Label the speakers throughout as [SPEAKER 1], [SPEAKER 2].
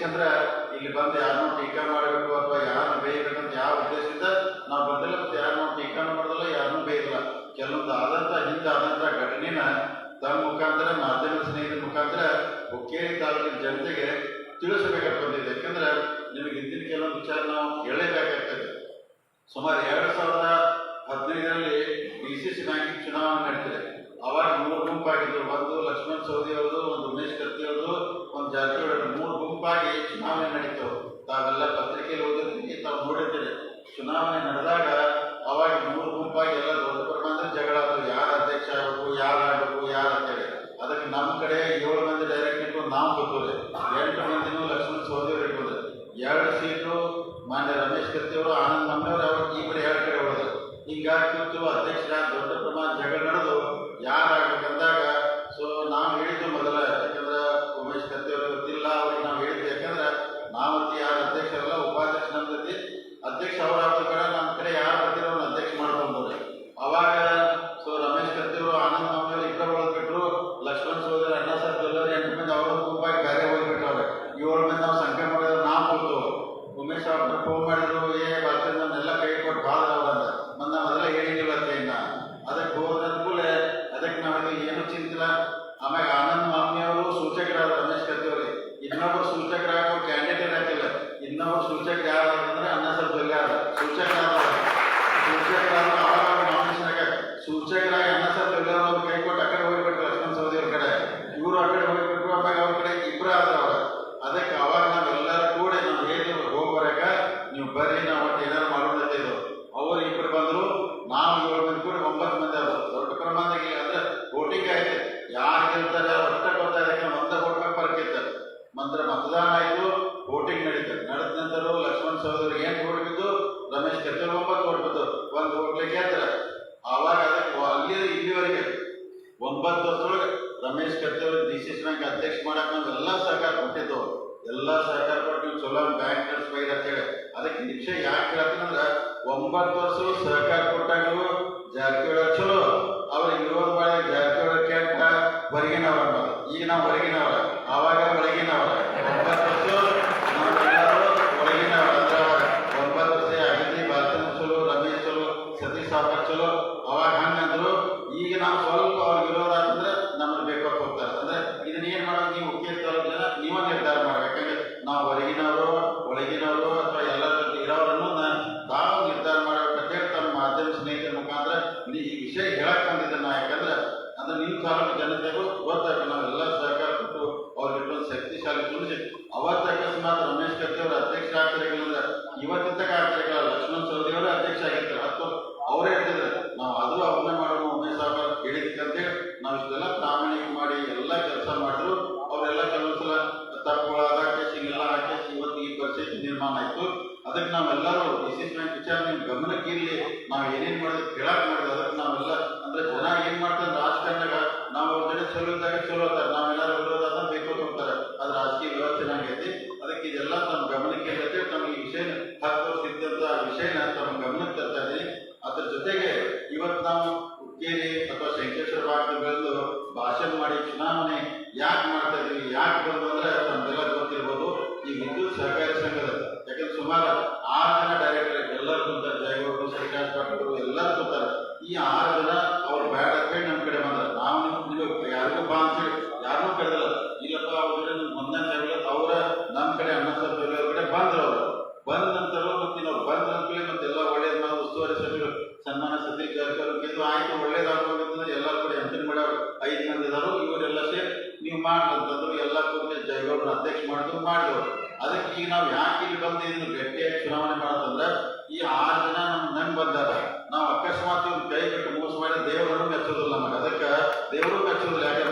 [SPEAKER 1] ಯಾಕೆಂದ್ರೆ ಇಲ್ಲಿ ಬಂದು ಯಾರನ್ನೂ ಟೀಕಾ ಮಾಡಬೇಕು ಅಥವಾ ಯಾರನ್ನು ಬೇಯಬೇಕಂತ ಯಾವ ಉದ್ದೇಶದಿಂದ ನಾವು ಬಂದಿಲ್ಲ ಮತ್ತೆ ಯಾರನ್ನೂ ಟೀಕಾನು ಮಾಡೋದಿಲ್ಲ ಯಾರನ್ನೂ ಬೇಯಿಲ್ಲ ಕೆಲವೊಂದು ಆದಂತ ಹಿಂದ ಆದಂಥ ಘಟನೆನ ತಮ್ಮ ಮುಖಾಂತರ ಮಾಧ್ಯಮ ಸ್ನೇಹಿತರ ಮುಖಾಂತರ ಹುಕ್ಕೇರಿ ತಾಲೂಕಿನ ಜನತೆಗೆ ತಿಳಿಸಬೇಕಾಗಿ ಬಂದಿದೆ. ಯಾಕಂದ್ರೆ ನಿಮಗೆ ಇಂದಿನ ಕೆಲವೊಂದು ವಿಚಾರ ನಾವು ಹೇಳಬೇಕಾಗ್ತದೆ ಸುಮಾರು ಎರಡು ಸಾವಿರದ ಹದಿನೈದರಲ್ಲಿ ಡಿ ಸಿ ಸಿ ಚುನಾವಣೆ ನಡೆದಿದೆ ಅವಾಗ ಮೂರು ಗುಂಪಾಗಿದ್ದರು ಒಂದು Lakshman Saudi God took to. ತೆಗ್ಯಾತಾರ ಅವಾಗ ಅದಕ್ಕೆ ಅಲ್ಲಿ ಇಲ್ಲಿವರೆಗೆ ಒಂಬತ್ತು ವರ್ಷದೊಳಗೆ ರಮೇಶ್ ಕತ್ತವ್ರ ಬ್ಯಾಂಕ್ ಅಧ್ಯಕ್ಷ ಮಾಡಕ್ಕೆ ನಾವು ಎಲ್ಲ ಸರ್ಕಾರ ಕೊಟ್ಟಿದ್ದವು ಎಲ್ಲ ಸರ್ಕಾರ ಕೊಟ್ಟು ನೀವು ಚಲೋ ಬ್ಯಾಂಕ್ ನಡೆಸ್ಬೇಕು ಅಂತೇಳಿ ಅದಕ್ಕೆ ನಿರೀಕ್ಷೆ ಯಾಕೆ ಹೇಳ್ತೀನಿ ಅಂದ್ರೆ, ಒಂಬತ್ತು ವರ್ಷ ಸರ್ಕಾರ ಸಾಮಾನ್ಯ ಜನತೆಗೂ ಗೊತ್ತಾಗ ನಾವೆಲ್ಲ ಸಹಕಾರ ಕೊಟ್ಟು ಅವ್ರಿಗೆ ಇಟ್ಟೊಂದು ಶಕ್ತಿಶಾಲಿ ತುಳಿಸಿ ಅವತ್ತ ಅಕಸ್ಮಾತ್ ರಮೇಶ್ ಕತ್ತಿ ಅವರು ಅಧ್ಯಕ್ಷ ಆಗ್ತಾರಿಗಳಂದ್ರೆ ಇವತ್ತಿದ್ದ ಕಾರ್ಯಗಳ ಲಕ್ಷ್ಮಣ್ ಸೌದಿ ಅಧ್ಯಕ್ಷ ಆಗಿರ್ತಾರೆ. ಅಥವಾ ಅವರೇ ಇರ್ತಿದ್ರೆ ನಾವು ಅದು ಅವನ್ನೇ ಮಾಡೋಣ ಉಮೇಶ್ ಸಾಹೇಬ್ ಹೇಳಿದ್ದಕ್ಕಂತೇಳಿ ನಾವು ಇಷ್ಟೆಲ್ಲ ಪ್ರಾಮಾಣಿಕ ಮಾಡಿ ಎಲ್ಲ ಕೆಲಸ ಮಾಡಿದ್ರು. ಅವರೆಲ್ಲ ಕೆಲವೊಂದ್ಸಲ ತಪ್ಪುಗಳಾದಾಗ ಹಿಂಗೆಲ್ಲ ಹಾಕಿ ಇವತ್ತು ಈ ಪರಿಸ್ಥಿತಿ ನಿರ್ಮಾಣ ಆಯ್ತು. ಅದಕ್ಕೆ ನಾವೆಲ್ಲರೂ ಡಿಸಿಸ್ ಬ್ಯಾಂಕ್ ವಿಚಾರ ನಿಮ್ಮ ಗಮನಕ್ಕಿರಲಿ ನಾವು ಏನೇನು ಮಾಡಿದ್ರು ಕೇಳಕ್ಕೆ ಮಾಡಿದ್ರು. ಅದಕ್ಕೆ ನಾವೆಲ್ಲ ಅಂದ್ರೆ ಜನ ಏನು ಮಾಡ್ತಾರೆ ರಾಜಕಾರಣ ষোলো তারিখ ষোলো তারিখ ಐದು ಮಂದಿ ಇದಾರು, ಇವರೆಲ್ಲ ಸೇರಿ ನೀವು ಮಾಡಿದಂಥದ್ದು ಎಲ್ಲ ಕೂಡಲೇ ಜಯಗೌಡನ ಅಧ್ಯಕ್ಷ ಮಾಡಿದ್ರು ಮಾಡಿದ್ರು ಅದಕ್ಕೆ ಈಗ ನಾವು ಯಾಕೆ ಇಲ್ಲಿ ಬಂದು ಇದನ್ನು ಗಟ್ಟಿಯಾಗಿ ಚುನಾವಣೆ ಮಾಡೋದಂದ್ರೆ ಈ ಆರು ಜನ ನಮ್ಮ ನಂಗೆ ಬಂದಾರ. ನಾವು ಅಕಸ್ಮಾತ್ ಇವ್ರು ಕೈ ಬಿಟ್ಟು ಮೋಸ ಮಾಡಿ ದೇವರನ್ನು ಮೆಚ್ಚೋದಿಲ್ಲ ನಮಗೆ ಅದಕ್ಕೆ ದೇವರು ಮೆಚ್ಚೋದಿಲ್ಲ. ಯಾಕಂದ್ರೆ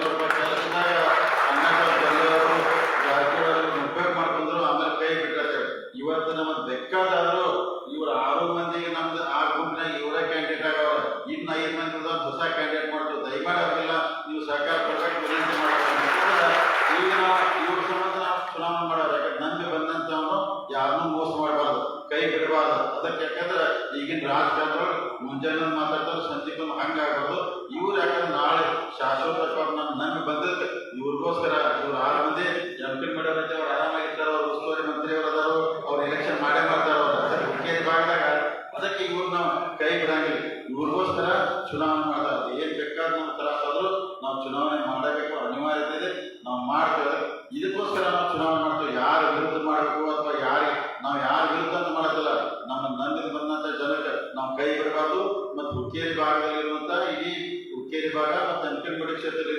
[SPEAKER 1] ಇವ್ರನ್ನ ಕೈ ಬಿಡಂಗಿಲ್ಲ. ಇವ್ರಿಗೋಸ್ಕರ ಚುನಾವಣೆ ಮಾಡ್ತಾರ ಏನ್ ಬೇಕಾದ ನಮ್ಮ ತರಾದ್ರು ನಾವು ಚುನಾವಣೆ ಮಾಡಬೇಕು ಅನಿವಾರ್ಯತೆ ಇದೆ. ನಾವು ಮಾಡ್ತೇವೆ. ಇದಕ್ಕೋಸ್ಕರ ನಾವು ಚುನಾವಣೆ ಮಾಡ್ತೇವೆ. ಯಾರ ವಿರುದ್ಧ ಮಾಡಬೇಕು ಅಥವಾ ಯಾರಿಗೆ, ನಾವು ಯಾರ ವಿರುದ್ಧ ಅಂತ ಮಾಡತ್ತಲ್ಲ ನಮ್ಮ ನಂದಿನ ಬಂದಂತ ಜನಕ್ಕೆ ನಾವು ಕೈ ಬಿಡಬಾರ್ದು. ಮತ್ತು ಹುಕ್ಕೇರಿ ಭಾಗದಲ್ಲಿರುವಂತಹ ಇಡೀ ಹುಕ್ಕೇರಿ ಭಾಗ ಮತ್ತು ಅಂಕನಗುಡಿ ಕ್ಷೇತ್ರದಲ್ಲಿ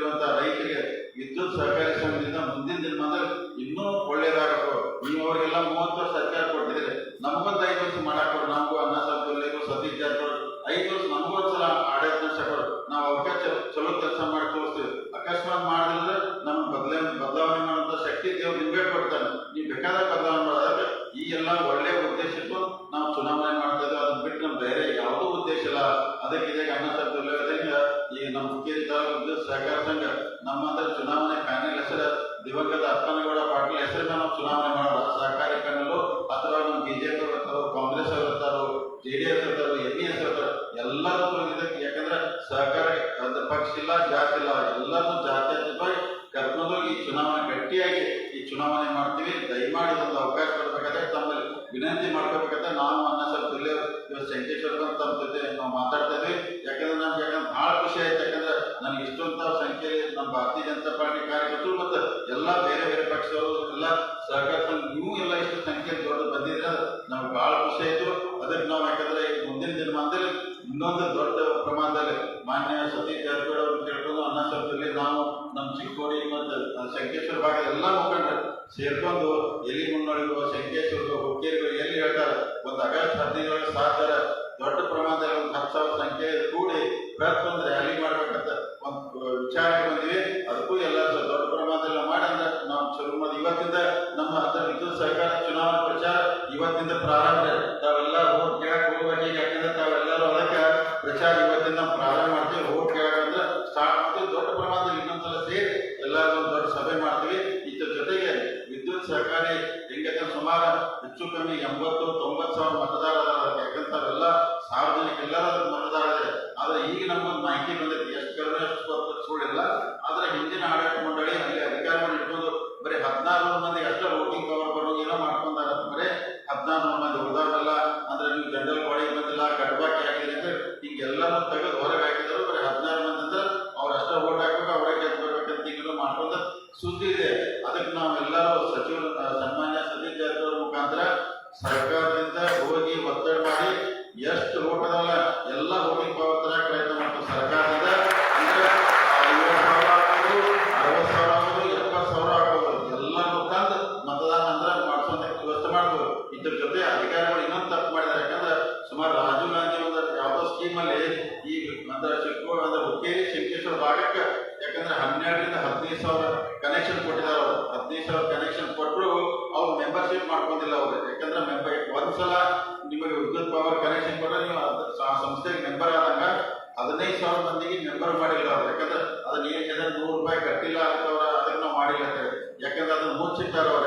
[SPEAKER 1] ಅದಕ್ಕೆ ಇದೇ ಅನ್ನ ಸಾಕು ಈಗ ನಮ್ಮ ಹುಕ್ಕೇರಿ ತಾಲೂಕು ಸಹಕಾರ ಸಂಘ ನಮ್ಮಂತ ಚುನಾವಣೆ ಪ್ಯಾನೆಲ್ ಹೆಸರು ದಿವಂಗತ ಅಪ್ಪನಗೌಡ ಪಾಟೀಲ್ ಹೆಸರಿನ ನಾವು ಚುನಾವಣೆ ಮಾಡೋದು ವಿನಂತಿ ಮಾಡ್ಕೋಬೇಕಂತ ನಾನು ಅನ್ನ ಸ್ವಲ್ಪ ಇಲ್ಲೇ ಇವತ್ತು ಸಂಕೇಶ್ವರ ತಮ್ಮ ಜೊತೆ ನಾವು ಮಾತಾಡ್ತಾ ಇದ್ವಿ ಯಾಕಂದ್ರೆ ನಮ್ಗೆ ಯಾಕಂದ್ರೆ ಭಾಳ ಖುಷಿ ಆಯ್ತು, ಯಾಕಂದ್ರೆ ನನಗೆ ಇಷ್ಟೊಂತ ಸಂಖ್ಯೆಯಲ್ಲಿ ನಮ್ಮ ಭಾರತೀಯ ಜನತಾ ಪಾರ್ಟಿ ಕಾರ್ಯಕರ್ತರು ಮತ್ತು ಎಲ್ಲ ಬೇರೆ ಬೇರೆ ಪಕ್ಷದವರು, ಎಲ್ಲ ಸಹಕಾರ ನೀವು ಎಲ್ಲ ಇಷ್ಟು ಸಂಖ್ಯೆಯಲ್ಲಿ ದೊಡ್ಡ ಬಂದಿದ್ರೆ ನಮ್ಗೆ ಭಾಳ ಖುಷಿ ಆಯ್ತು. ಅದಕ್ಕೆ ನಾವು ಯಾಕಂದ್ರೆ ಮುಂದಿನ ದಿನಮಾನದಲ್ಲಿ ಇನ್ನೊಂದು ದೊಡ್ಡ ಪ್ರಮಾಣದಲ್ಲಿ ಮಾನ್ಯ ಸತೀಶ್ ಜಾರಕಿಹೊಳಿ ಅವ್ರನ್ನ ಕೇಳ್ಕೊಂಡು ಅನ್ನ ಸಂಸ್ಥೆಯಲ್ಲಿ ನಾವು ನಮ್ಮ ಚಿಕ್ಕೋಡಿ ಮತ್ತು ಶಂಕೇಶ್ವರ ಭಾಗದ ಎಲ್ಲ ಮುಖಂಡರು ಸೇರ್ಕೊಂಡು ಎಲ್ಲಿ ಮುನ್ನಡೆಯುವ ಶಂಕೇಶ್ವರ ಹುಕ್ಕೇರಿಗಳು ಎಲ್ಲಿ ಹೇಳ್ತಾರೆ? ಒಂದು ಆಗಸ್ಟ್ ಹದಿನೈದು ಸಾವಿರ ದೊಡ್ಡ ಪ್ರಮಾಣದಲ್ಲಿ ಒಂದು ಹತ್ತು ಸಾವಿರ ಸಂಖ್ಯೆ ಕೂಡಿ ಪ್ರಯತ್ನ ರ್ಯಾಲಿ ಮಾಡ್ಬೇಕಂತ ಒಂದು ವಿಚಾರ ಬಂದಿವಿ. ಅದಕ್ಕೂ ಎಲ್ಲ ದೊಡ್ಡ ಪ್ರಮಾಣದಲ್ಲಿ ಮಾಡಂದ್ರೆ ನಾವು ಶುರು ಮಾಡಿ ಇವತ್ತಿಂದ ನಮ್ಮ ಹತ್ರ ವಿದ್ಯುತ್ ಸರ್ಕಾರ ಚುನಾವಣಾ ಪ್ರಚಾರ ಇವತ್ತಿಂದ ಪ್ರಾರಂಭ ಇವತ್ತಿಂದ ಪ್ರಾರಂಭ ಮಾಡ್ತೀವಿ ಓಟ್ ಕೇಳಕಂದ್ರೆ ಸ್ಟಾರ್ಟ್ ಮಾಡ್ತೀವಿ, ದೊಡ್ಡ ಪ್ರಮಾಣದಲ್ಲಿ ಇನ್ನೊಂದ್ಸಲ ಸೇರಿ ಎಲ್ಲರೂ ದೊಡ್ಡ ಸಭೆ ಮಾಡ್ತೀವಿ. ಇದ್ರ ಜೊತೆಗೆ ವಿದ್ಯುತ್ ಸಹಕಾರಿ ಹೆಂಗಂದ್ರೆ ಸುಮಾರು ಹೆಚ್ಚು ಕಮ್ಮಿ ಎಂಬತ್ತು, ತೊಂಬತ್ತು ಸಾವಿರ ಮತದಾರರ ಯಾಕಂತಾರೆಲ್ಲ ಸಾರ್ವಜನಿಕ ಎಲ್ಲರೂ ಮತದಾರರೇ ಆದ್ರೆ ಈಗ ನಮ್ಗೊಂದು ಮಾಹಿತಿ ಬಂದೈತಿ ಎಷ್ಟು ಕಡಿಮೆ ಅಷ್ಟು ಸುಳ್ಳಿಲ್ಲ. ಆದ್ರೆ ಹಿಂದಿನ ಆಡಳಿತ ಮಂಡಳಿ ಅಲ್ಲಿ ಅಧಿಕಾರವನ್ನು ಇಟ್ಕೊಂಡು ಬರೀ ಹದಿನಾರು ಮಂದಿ ಅಷ್ಟೇ ವೋಟಿಂಗ್ ಪವರ್ ಏನೋ ಮಾಡ್ಕೊಂಡಾರ. ಬರೀ ಹದಿನಾರು ಮಂದಿ ಮುಖಾಂತರ ಮೆಂಬರ್ ಒಂದ್ಸಲ ನಿಮಗೆ ವಿದ್ಯುತ್ ಪವರ್ ಕನೆಕ್ಷನ್ ಕೊಟ್ಟರೆ ನೀವು ಅದ್- ಆ ಸಂಸ್ಥೆಗೆ ಮೆಂಬರ್ ಆದಾಗ ಹದಿನೈದು ಸಾವಿರ ಮಂದಿಗೆ ಮೆಂಬರ್ ಮಾಡಿಲ್ಲ ಅವ್ರು ಯಾಕಂದ್ರೆ ಅದನ್ನ ಏನ್ ಹೇಳಿದ್ರೆ ನೂರು ರೂಪಾಯಿ ಕಟ್ಟಿಲ್ಲ ಅದಕ್ಕೆ ಅದನ್ನ ನಾವು ಮಾಡಿಲ್ಲ ಅಂತ ಹೇಳಿ ಯಾಕಂದ್ರೆ ಅದನ್ನ ಮುಚ್ಚಿಟ್ಟಾರ ಅವ್ರ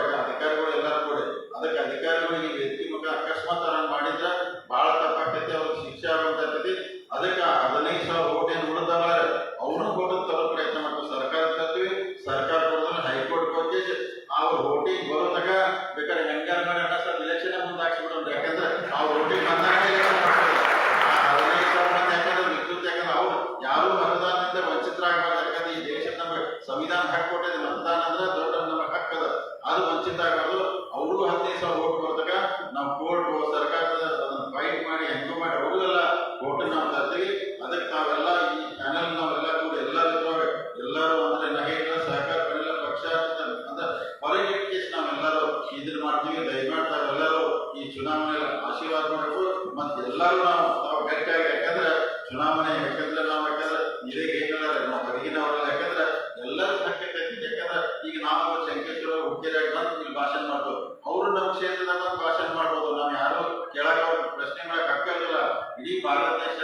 [SPEAKER 1] ಎಲ್ಲರೂ ನಾವು ನಾವು ಗಟ್ಟಿಯಾಗಿ, ಯಾಕಂದ್ರೆ ಚುನಾವಣೆ, ಯಾಕಂದ್ರೆ ನಾವು, ಯಾಕಂದ್ರೆ ಇದೇ ಏನಿಲ್ಲ ನಾವು ಹೊರಗಿನವರಲ್ಲ ಯಾಕಂದ್ರೆ ಎಲ್ಲರೂ ತಕ್ಕಂತೈತಿ ಯಾಕಂದ್ರೆ ಈಗ ನಾವು ಶಂಕೇಶ್ವರ ಹುಟ್ಟಿದಾಗ ಬಂದು ಇಲ್ಲಿ ಭಾಷಣ ಮಾಡ್ಬೋದು. ಅವರು ನಮ್ಮ ಕ್ಷೇತ್ರದಾಗ ಬಂದು ಭಾಷಣ ಮಾಡ್ಬೋದು. ನಾವು ಯಾರು ಕೇಳಕ್ ಪ್ರಶ್ನೆ ಮಾಡಕ್ ಹಕ್ಕಿಲ್ಲ ಇಡೀ ಭಾರತ ದೇಶ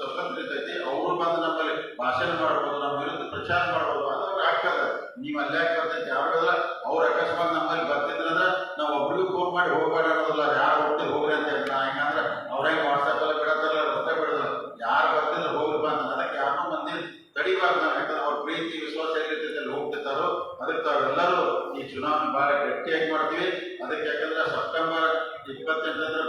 [SPEAKER 1] ಸ್ವತಂತ್ರ ಇರ್ತೈತಿ. ಅವರು ಬಂದು ನಮ್ಮಲ್ಲಿ ಭಾಷಣ ಮಾಡ್ಬೋದು. ನಮ್ಮ ವಿರುದ್ಧ ಪ್ರಚಾರ ಮಾಡ್ಬೋದು ಅದು ಅವ್ರ ಹಕ್ಕದ ನೀವು ಅಲ್ಲೇ ಬರ್ತೈತಿ ಯಾವಾಗ ಅವ್ರ ಅಕಸ್ಮಾತ್ ನಮ್ಮಲ್ಲಿ ಬರ್ತಿದ್ರಂದ್ರೆ ನಾವು ಒಬ್ರಿಗೂ ಫೋನ್ ಮಾಡಿ ಹೋಗ್ಬೇಡ ಅನ್ನೋದಿಲ್ಲ ಯಾರು ಹೋಗ್ತೀವಿ ಹೋಗ್ರಿ ಅಂತ ಹೇಳಿ ನಾ ಹೆಂಗಂದ್ರೆ ಅವ್ರ ಹೆಂಗ್ ವಾಟ್ಸಪ್ ಅಲ್ಲಿ ಬಿಡತ್ತಾರಲ್ಲ ರಸ್ತೆ ಬಿಡೋದಿಲ್ಲ ಯಾರು ಬರ್ತಿದ್ರೆ ಹೋಗ್ರಿ ಬಂದ ಅದಕ್ಕೆ ಯಾರನ್ನೂ ಮಂದಿ ತಡಿಬಾರ್ದು ನಾವು ಯಾಕಂದ್ರೆ ಅವ್ರ ಪ್ರೀತಿ ವಿಶ್ವಾಸ ಎಲ್ಲಿರ್ತೈತೆ ಅಲ್ಲಿ ಹೋಗ್ತಿರ್ತಾರೋ ಅದಕ್ಕೆ ತಾವೆಲ್ಲರೂ ಈ ಚುನಾವಣೆ ಬಹಳ ಮಾಡ್ತೀವಿ. ಅದಕ್ಕೆ ಯಾಕಂದ್ರೆ ಸೆಪ್ಟೆಂಬರ್ ಇಪ್ಪತ್ತೆಂಟಂದ್ರೆ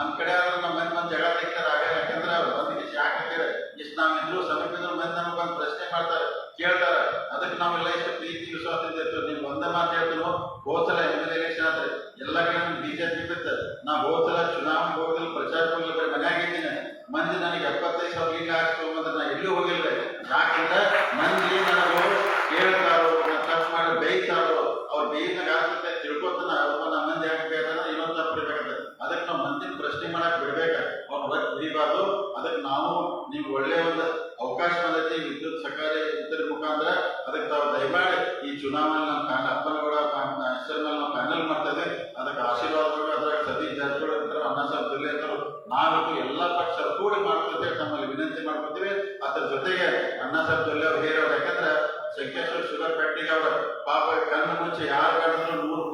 [SPEAKER 1] ನಮ್ ಕಡೆ ಆದ್ರೆ ನಮ್ಮ ಮಂದಿ ಮತ್ತೆ ಜಗಳ ತೆಗಿತಾರಾಗ ಯಾಕಂದ್ರೆ ಮಂದಿಗೆ ಶಾಕ್ ಹಾಕಿದ್ರೆ ಇಷ್ಟು ನಾವು ಇದ್ರು ಸಮೀಪದ್ರು ಮಂದಿ ನಮಗೆ ಬಂದು ಪ್ರಶ್ನೆ ಮಾಡ್ತಾರೆ, ಕೇಳ್ತಾರ. ಅದಕ್ಕೆ ನಾವೆಲ್ಲ ಎಷ್ಟು ಪ್ರೀತಿ ವಿಶ್ವಾಸ ಇರ್ತೀವಿ. ನೀವು ಒಂದೇ ಮಾತು ಹೇಳ್ತೀನಿ ಹೋದ್ಸಲ ಎಂ ಎಲ್ ಎಲೆಕ್ಷನ್ ಆದ್ರೆ ಎಲ್ಲ ಕಡೆ ನಮ್ಗೆ ಬಿಜೆಪಿ ಬಿಡ್ತಾರೆ ನಾ ಹೋದ್ಸಲ ಚುನಾವಣೆ ಹೋಗಲಿ ಪ್ರಚಾರ ಹೋಗಲಿ ಬರೀ ಮನೆಯಾಗಿದ್ದೀನಿ ಮಂದಿ ನನಗೆ ಎಪ್ಪತ್ತೈದು ಸಾವಿರ ಲಿಂಗ ಹಾಕ್ಸ್ಕೊಂಬಂದ್ರೆ ನಾ ಎಲ್ಲೂ ಹೋಗಿಲ್ಲ. ಸರ್ ನಮ್ಮ ಪ್ಯಾನಲ್ ಮಾಡ್ತದೆ. ಅದಕ್ಕೆ ಆಶೀರ್ವಾದಗಳು ಅದರ ಸತಿ ಜಾರಕಿಹೊಳಿ ಅಂತಾರೆ, ಅಣ್ಣ ಸಾಹೇಬ್ ಜಿಲ್ಲೆ ಅಂತಾರೆ. ನಾವಿಟ್ಟು ಎಲ್ಲ ಪಕ್ಷ ಕೂಡಿ ಮಾಡ್ತದೆ ತಮ್ಮಲ್ಲಿ ವಿನಂತಿ ಮಾಡ್ಕೊತೀವಿ ಅದರ ಜೊತೆಗೆ ಅಣ್ಣ ಸಾಹೇಬ್ ಜಿಲ್ಲೆ ಅವ್ರು ಹೇರೋರು ಯಾಕಂದ್ರೆ ಶಂಕೇಶ್ವರ ಶುಗರ್ ಫ್ಯಾಕ್ಟ್ರಿಗೆ ಅವರ ಪಾಪ ಕಣ್ಣು ಮುಂಚೆ ಯಾರು ಕಣ್ಣು ನೂರು